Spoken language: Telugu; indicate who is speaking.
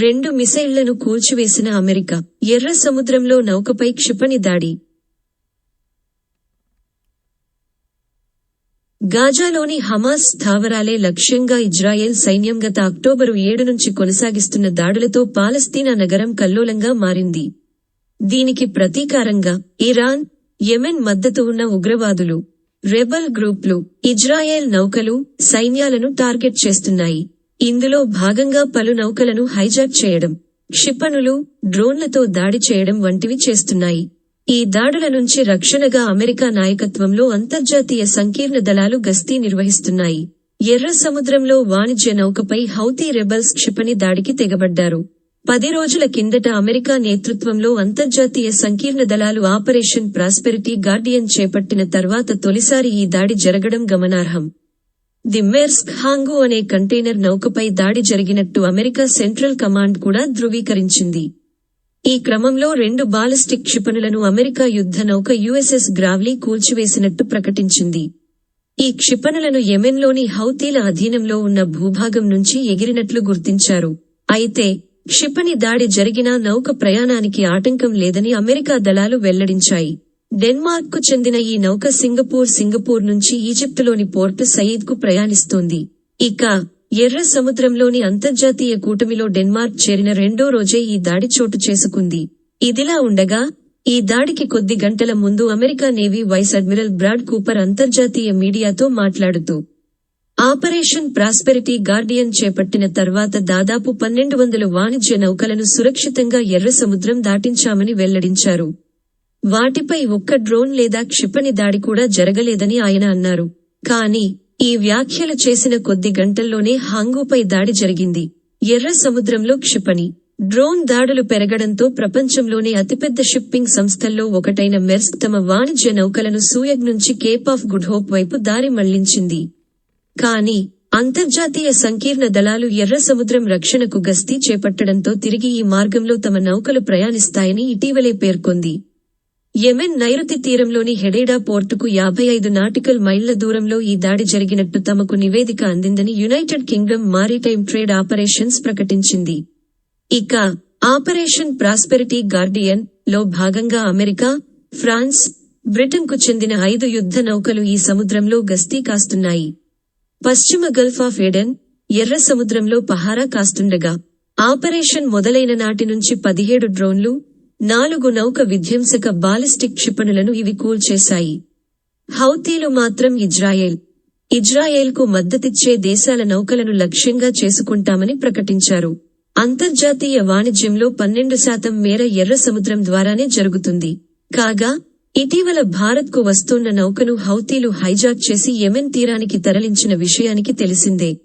Speaker 1: రెండు మిసైళ్ళను కూల్చివేసిన అమెరికా ఎర్ర సముద్రంలో నౌకపై క్షిపణి దాడి. గాజాలోని హమాస్ స్థావరాలే లక్ష్యంగా ఇజ్రాయెల్ సైన్యం గత అక్టోబరు ఏడు నుంచి కొనసాగిస్తున్న దాడులతో పాలస్తీనా నగరం కల్లోలంగా మారింది. దీనికి ప్రతీకారంగా ఇరాన్ యెమెన్ మద్దతు ఉన్న ఉగ్రవాదులు రెబల్ గ్రూప్లు ఇజ్రాయెల్ నౌకలు సైన్యాలను టార్గెట్ చేస్తున్నాయి. ఇందులో భాగంగా పలు నౌకలను హైజాక్ చేయడం క్షిపణులు డ్రోన్లతో దాడి చేయడం వంటివి చేస్తున్నాయి. ఈ దాడుల నుంచి రక్షణగా అమెరికా నాయకత్వంలో అంతర్జాతీయ సంకీర్ణ దళాలు గస్తీ నిర్వహిస్తున్నాయి. ఎర్ర సముద్రంలో వాణిజ్య నౌకపై హౌతీ రెబల్స్ క్షిపణి దాడికి తెగబడ్డారు. పది రోజుల కిందట అమెరికా నేతృత్వంలో అంతర్జాతీయ సంకీర్ణ దళాలు ఆపరేషన్ ప్రాస్పెరిటీ గార్డియన్ చేపట్టిన తర్వాత తొలిసారి ఈ దాడి జరగడం గమనార్హం. ది మెర్స్క్ హాంగు అనే కంటైనర్ నౌకపై దాడి జరిగినట్టు అమెరికా సెంట్రల్ కమాండ్ కూడా ధృవీకరించింది. ఈ క్రమంలో రెండు బాలిస్టిక్ క్షిపణులను అమెరికా యుద్ధ నౌక యుఎస్ఎస్ గ్రావ్లీ కూల్చివేసినట్టు ప్రకటించింది. ఈ క్షిపణులను యెమెన్లోని హౌతీల అధీనంలో ఉన్న భూభాగం నుంచి ఎగిరినట్లు గుర్తించారు. అయితే క్షిపణి దాడి జరిగినా నౌక ప్రయాణానికి ఆటంకం లేదని అమెరికా దళాలు వెల్లడించాయి. డెన్మార్క్కు చెందిన ఈ నౌక సింగపూర్ సింగపూర్ నుంచి ఈజిప్టులోని పోర్ట్ సయీద్కు ప్రయాణిస్తోంది. ఇక ఎర్ర సముద్రంలోని అంతర్జాతీయ కూటమిలో డెన్మార్క్ చేరిన రెండో రోజే ఈ దాడి చోటు చేసుకుంది. ఇదిలా ఉండగా ఈ దాడికి కొద్ది గంటల ముందు America navy vice admiral Brad Cooper అంతర్జాతీయ మీడియాతో మాట్లాడుతూ ఆపరేషన్ ప్రాస్పెరిటీ గార్డియన్ చేపట్టిన తర్వాత దాదాపు పన్నెండు వందల వాణిజ్య నౌకలను సురక్షితంగా ఎర్ర సముద్రం దాటించామని వెల్లడించారు. వాటిపై ఒక్క డ్రోన్ లేదా క్షిపణి దాడి కూడా జరగలేదని ఆయన అన్నారు. కానీ ఈ వ్యాఖ్యలు చేసిన కొద్ది గంటల్లోనే హాంగూపై దాడి జరిగింది. ఎర్ర సముద్రంలో క్షిపణి. డ్రోన్ దాడులు పెరగడంతో ప్రపంచంలోనే అతిపెద్ద షిప్పింగ్ సంస్థల్లో ఒకటైన మెర్స్క్ తమ వాణిజ్య నౌకలను సూయగ్ నుంచి కేప్ ఆఫ్ గుడ్ హోప్ వైపు దారి మళ్ళించింది. కానీ అంతర్జాతీయ సంకీర్ణ దళాలు ఎర్ర సముద్రం రక్షణకు గస్తీ చేపట్టడంతో తిరిగి ఈ మార్గంలో తమ నౌకలు ప్రయాణిస్తాయని ఇటీవలే పేర్కొంది. యెమెన్ నైరుతి తీరంలోని హెడేడా పోర్టుకు యాభై ఐదు నాటికల్ మైళ్ళ దూరంలో ఈ దాడి జరిగినట్టు తమకు నివేదిక అందిందని United Kingdom Maritime Trade Operations ప్రకటించింది. ఇక ఆపరేషన్ ప్రాస్పెరిటీ గార్డియన్లో భాగంగా అమెరికా ఫ్రాన్స్ బ్రిటన్కు చెందిన ఐదు యుద్ధ నౌకలు ఈ సముద్రంలో గస్తీ కాస్తున్నాయి. పశ్చిమ గల్ఫ్ ఆఫ్ ఎడెన్ ఎర్ర సముద్రంలో పహారా కాస్తుండగా ఆపరేషన్ మొదలైన నాటి నుంచి పదిహేడు డ్రోన్లు నాలుగు నౌక విధ్వంసక బాలిస్టిక్ క్షిపణులను ఇవి కూల్చేశాయి. హౌతీలు మాత్రం ఇజ్రాయెల్. ఇజ్రాయెల్కు మద్దతిచ్చే దేశాల నౌకలను లక్ష్యంగా చేసుకుంటామని ప్రకటించారు. అంతర్జాతీయ వాణిజ్యంలో పన్నెండు శాతం మేర ఎర్ర సముద్రం ద్వారానే జరుగుతుంది. కాగా ఇటీవల భారత్కు వస్తున్న నౌకను హౌతీలు హైజాక్ చేసి యెమెన్ తీరానికి తరలించిన విషయానికి తెలిసిందే.